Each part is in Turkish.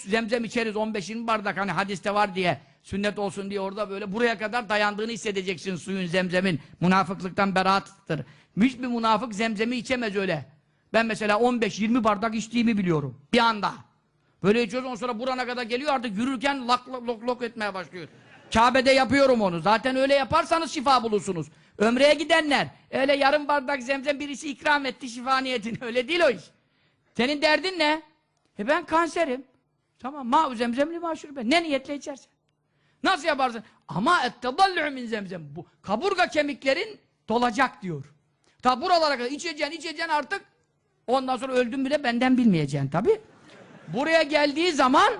zemzem içeriz 15-20 bardak hani hadiste var diye sünnet olsun diye orada böyle buraya kadar dayandığını hissedeceksin suyun zemzemin. Münafıklıktan beraattır. Hiçbir münafık zemzemi içemez öyle. Ben mesela 15-20 bardak içtiğimi biliyorum. Bir anda. Böyle içiyoruz ondan sonra burana kadar geliyor artık yürürken lak lak lok lok etmeye başlıyor. Kabe'de yapıyorum onu. Zaten öyle yaparsanız şifa bulursunuz. Ömreye gidenler öyle yarım bardak zemzem birisi ikram etti şifa niyetine. Öyle değil o iş. Senin derdin ne? E ben kanserim. Tamam ma zemzemli maşurbe. Ne niyetle içersin? Nasıl yaparsın? Ama ettedallü min zemzem. Bu kaburga kemiklerin dolacak diyor. Ta buralara kadar içeceksin içeceksin artık ondan sonra öldün bile benden bilmeyeceksin tabi. Buraya geldiği zaman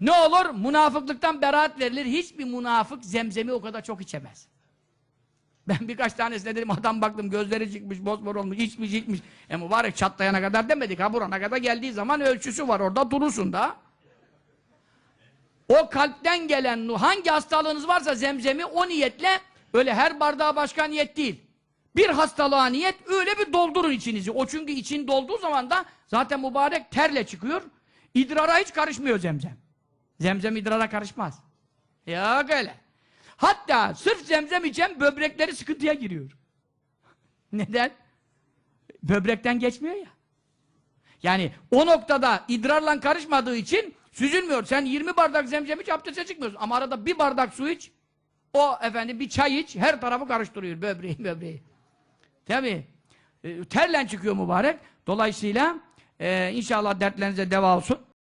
ne olur? Münafıklıktan beraat verilir. Hiçbir münafık zemzemi o kadar çok içemez. Ben birkaç tanesine dedim adam baktım gözleri çıkmış, bosmor olmuş, içmiş içmiş. E mübarek çatlayana kadar demedik ha burana kadar geldiği zaman ölçüsü var orada durursun da. O kalpten gelen hangi hastalığınız varsa zemzemi o niyetle öyle her bardağa başka niyet değil. Bir hastalığa niyet öyle bir doldurun içinizi. O çünkü için dolduğu zaman da zaten mübarek terle çıkıyor. İdrara hiç karışmıyor zemzem. Zemzem idrara karışmaz. Yok öyle. Hatta sırf zemzem içen böbrekleri sıkıntıya giriyor. Neden? Böbrekten geçmiyor ya. Yani o noktada idrarla karışmadığı için süzülmüyor. Sen 20 bardak zemzem iç abdeste çıkmıyorsun. Ama arada bir bardak su iç, o efendim bir çay iç, her tarafı karıştırıyor böbreği böbreği. Tabi. E, terlen çıkıyor mübarek. Dolayısıyla e, inşallah dertlerinize deva olsun.